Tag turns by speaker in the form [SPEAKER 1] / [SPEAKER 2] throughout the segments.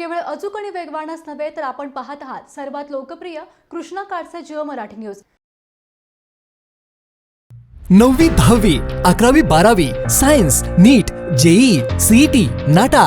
[SPEAKER 1] केवळ अचूक आणि वेगवानच नव्हे तर आपण पाहत आहात सर्वात लोकप्रिय कृष्णा काळचे जिओ मराठी न्यूज.
[SPEAKER 2] नववी दहावी अकरावी बारावी science NEET JEE CET NATA.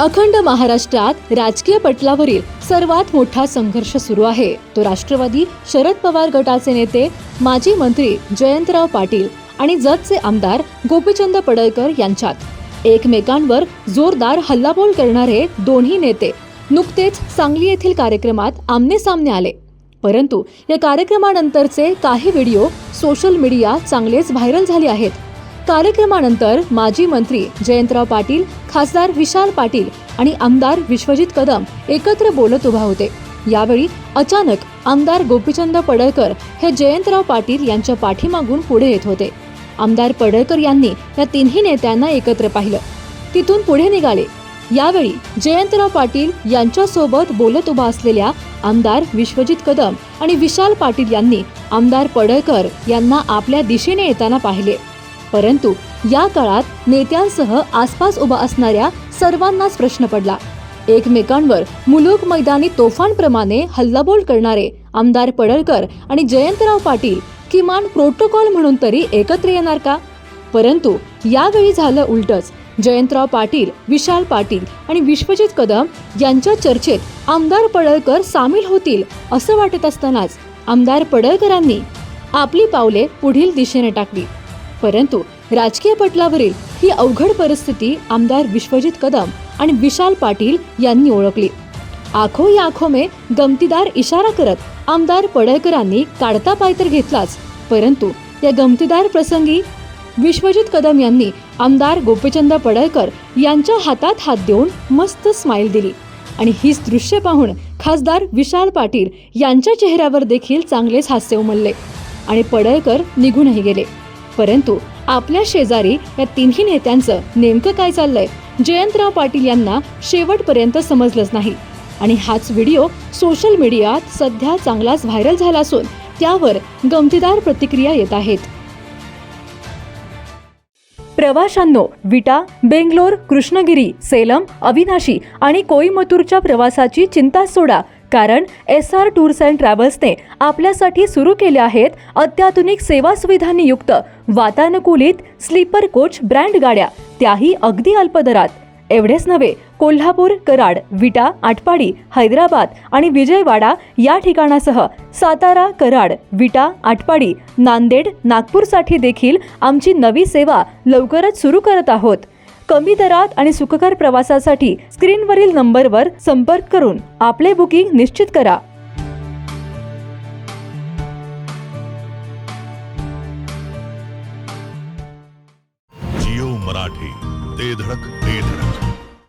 [SPEAKER 1] अखंड महाराष्ट्रात राजकीय पटलावरील सर्वात मोठा संघर्ष सुरू आहे. तो राष्ट्रवादी शरद पवार गटाचे नेते माजी मंत्री जयंतराव पाटील आणि जतचे आमदार गोपीचंद पडळकर यांच्यात. एकमेकांवर जोरदार हल्लाबोल करणारे दोन्ही नेते नुकतेच सांगली येथील कार्यक्रमात आमने सामने आले. परंतु या कार्यक्रमानंतरचे काही व्हिडिओ सोशल मीडिया चांगलेच व्हायरल झाले आहेत. कार्यक्रमानंतर माजी मंत्री जयंतराव पाटील खासदार विशाल पाटील आणि आमदार विश्वजित कदम एकत्र बोलत उभा होते. यावेळी अचानक आमदार गोपीचंद पडळकर हे जयंतराव पाटील यांच्या पाठीमागून पुढे येत होते. आमदार पडळकर यांनी या तिन्ही नेत्यांना एकत्र पाहिलं. तिथून पुढे निघाले. यावेळी जयंतराव पाटील यांच्यासोबत बोलत उभा असलेल्या आमदार विश्वजित कदम आणि विशाल पाटील यांनी आमदार पडळकर यांना आपल्या दिशेने येताना पाहिले. परंतु या काळात नेत्यांसह आसपास उभा असणाऱ्या सर्वांनाच प्रश्न पडला. एकमेकांवर मुलूक मैदानी तोफांप्रमाणे हल्लाबोल करणारे आमदार पडळकर आणि जयंतराव पाटील किमान प्रोटोकॉल म्हणून तरी एकत्र येणार का? परंतु यावेळी झालं उलटच. जयंतराव पाटील विशाल पाटील आणि विश्वजित कदम यांच्या चर्चेत आमदार पडळकर सामील होतील असं वाटत असतानाच आमदार पडळकरांनी आपली पावले पुढील दिशेने टाकली. परंतु राजकीय पटलावरील ही अवघड परिस्थिती आमदार विश्वजित कदम आणि विशाल पाटील यांनी ओळखली. आखो या आखो मे गमतीदार इशारा करत आमदार पडळकरांनी काढता पाय तर घेतलाच परंतु या गमतीदार प्रसंगी विश्वजित कदम यांनी आमदार गोपीचंद पडळकर यांच्या हातात हात देऊन मस्त स्माईल दिली आणि हीच दृश्य पाहून खासदार विशाल पाटील यांच्या चेहऱ्यावर देखील चांगलेच हास्य उमलले आणि पडळकर निघूनही गेले. परंतु आपल्या शेजारी या तिन्ही नेत्यांचं नेमकं काय चाललंय जयंतराव पाटील यांना शेवटपर्यंत समजलंच नाही. आणि हाच व्हिडिओ सोशल मीडियात सध्या चांगलाच व्हायरल झाला असून त्यावर गमतीदार प्रतिक्रिया येत आहेत.
[SPEAKER 3] प्रवाशांनो विटा बेंगलोर कृष्णगिरी सेलम अविनाशी आणि कोईमतूरच्या प्रवासाची चिंता सोडा. कारण एस आर टूर्स अँड ट्रॅव्हल्सने आपल्यासाठी सुरू केले आहेत अत्याधुनिक सेवा सुविधांनी युक्त वातानुकूलित स्लीपर कोच ब्रँड गाड्या त्याही अगदी अल्प दरात. एवढेच नव्हे कोल्हापूर कराड विटा आटपाडी हैदराबाद आणि विजयवाडा या ठिकाणासह सातारा कराड विटा आटपाडी नांदेड नागपूरसाठी देखील आमची नवी सेवा लवकरच सुरू करत आहोत. कमी दरात आणि सुखकर प्रवासासाठी स्क्रीनवरील नंबरवर संपर्क करून आपले बुकिंग निश्चित करा.
[SPEAKER 4] जिओ मराठी ते धडक ते धडक.